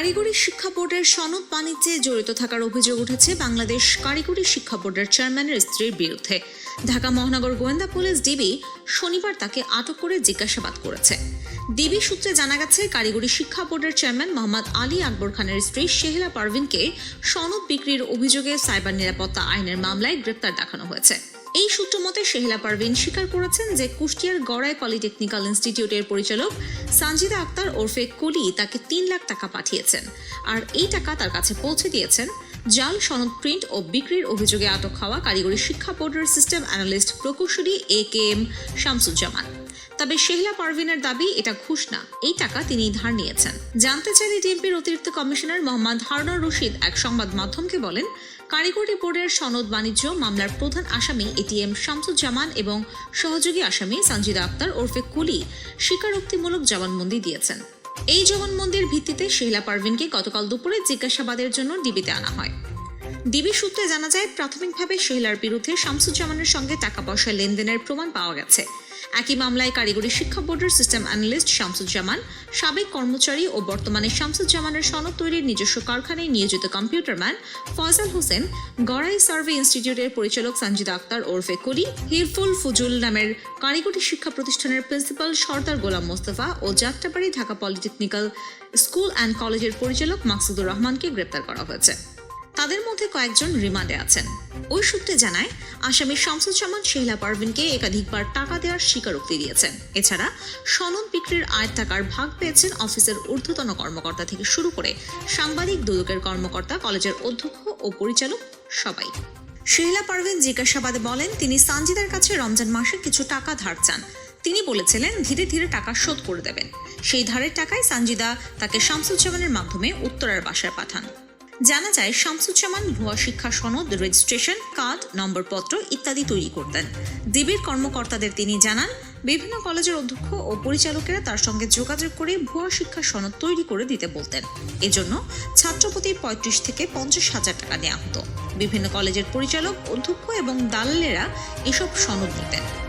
কারিগরি শিক্ষা বোর্ডের সনদ বাণিজ্যে জড়িত থাকার অভিযোগ উঠেছে বাংলাদেশ কারিগরি শিক্ষা বোর্ডের চেয়ারম্যানের স্ত্রীর বিরুদ্ধে। ঢাকা মহানগর গোয়েন্দা পুলিশ ডিবি শনিবার তাকে আটক করে জিজ্ঞাসাবাদ করেছে। ডিবি সূত্রে জানা গেছে, কারিগরি শিক্ষা বোর্ডের চেয়ারম্যান মোহাম্মদ আলী আকবর খানের স্ত্রী শেহলা পারভিনকে সনদ বিক্রির অভিযোগে সাইবার নিরাপত্তা আইনের মামলায় গ্রেপ্তার দেখানো হয়েছে। এই সূত্র মতে শেহলা পারভিন স্বীকার করেছেন যে কুষ্টিয়ার গড়াই পলিটেকনিক্যাল ইনস্টিটিউটের পরিচালক সানজিদা আক্তার ওরফে কলি তাকে তিন লাখ টাকা পাঠিয়েছেন আর এই টাকা তার কাছে পৌঁছে দিয়েছেন। জাল, সনদ প্রিন্ট ও বিক্রির অভিযোগে আটক হওয়া কারিগরি শিক্ষা বোর্ডের সিস্টেম অ্যানালিস্ট প্রকৌশলী এ কে এম শামসুজ্জামান। তবে শেহলা পারভিনের দাবি, এটা ঘুষ না। এই টাকা তিনি ধার নিয়েছেন। জানতে চাইলে ডিএমপির অতিরিক্ত কমিশনার মোহাম্মদ হারুনার রশিদ এক সংবাদ মাধ্যমকে বলেন, কারিগরি বোর্ডের সনদ বাণিজ্য মামলার প্রধান আসামি এটিএম শামসুজ্জামান এবং সহযোগী আসামি সঞ্জিদা আক্তার ওরফে কুলি স্বীকারোক্তিমূলক জবানবন্দি দিয়েছেন। এই জবানবন্দির ভিত্তিতে শেহলা পারভিনকে গতকাল দুপুরে জিজ্ঞাসাবাদের জন্য ডিবিতে আনা হয়। ডিবি সূত্রে জানা যায়, প্রাথমিকভাবে শেহলার বিরুদ্ধে শামসুজ্জামানের সঙ্গে টাকা পয়সা লেনদেনের প্রমাণ পাওয়া গেছে। একই মামলায় কারিগরি শিক্ষা বোর্ডের সিস্টেম অ্যানালিস্ট শামসুজ্জামান, সাবেক কর্মচারী ও বর্তমানে শামসুজ্জামানের সনদ তৈরির নিজস্ব কারখানায় নিয়োজিত computer man Faisal Hossain, Gorai survey ইনস্টিটিউটের পরিচালক সঞ্জিদা আক্তার ওরফে কলি, হিরফুল ফুজুল নামের কারিগরি শিক্ষা প্রতিষ্ঠানের principal Sardar Golam Mostafa O Jatrabari Dhaka polytechnical school and কলেজের পরিচালক মাকসুদুর রহমানকে গ্রেপ্তার করা হয়েছে। তাদের মধ্যে কয়েকজন রিমান্ডে আছেন। ওই সূত্রে জানায় আসামি শামসুজ্জামান শেহলা পারভিনকে একাধিকবার টাকা দেওয়ার স্বীকারোক্তি দিয়েছেন। এছাড়া সনদ বিক্রির টাকার ভাগ পেয়েছেন অফিসের ঊর্ধ্বতন কর্মকর্তা থেকে শুরু করে সাংবাদিক দুদকের কর্মকর্তা, কলেজের অধ্যক্ষ ও পরিচালক সবাই। শেহলা পারভিন জিজ্ঞাসাবাদে বলেন, তিনি সানজিদার কাছে রমজান মাসে কিছু টাকা ধার চান। তিনি বলেছিলেন, ধীরে ধীরে টাকা শোধ করে দেবেন। সেই ধারের টাকায় সানজিদা তাকে শামসুজ্জামানের মাধ্যমে উত্তরার বাসায় পাঠান। জানা যায়, শামসুজ্জামান ভুয়া শিক্ষা সনদ রেজিস্ট্রেশন কার্ড নম্বরপত্র ইত্যাদি তৈরি করতেন। ডিবির কর্মকর্তাদের তিনি জানান, বিভিন্ন কলেজের অধ্যক্ষ ও পরিচালকেরা তার সঙ্গে যোগাযোগ করে ভুয়া শিক্ষা সনদ তৈরি করে দিতে বলতেন। এজন্য ছাত্রপতি পঁয়ত্রিশ থেকে পঞ্চাশ হাজার টাকা নেওয়া হতো। বিভিন্ন কলেজের পরিচালক, অধ্যক্ষ এবং দালালেরা এসব সনদ নিতেন।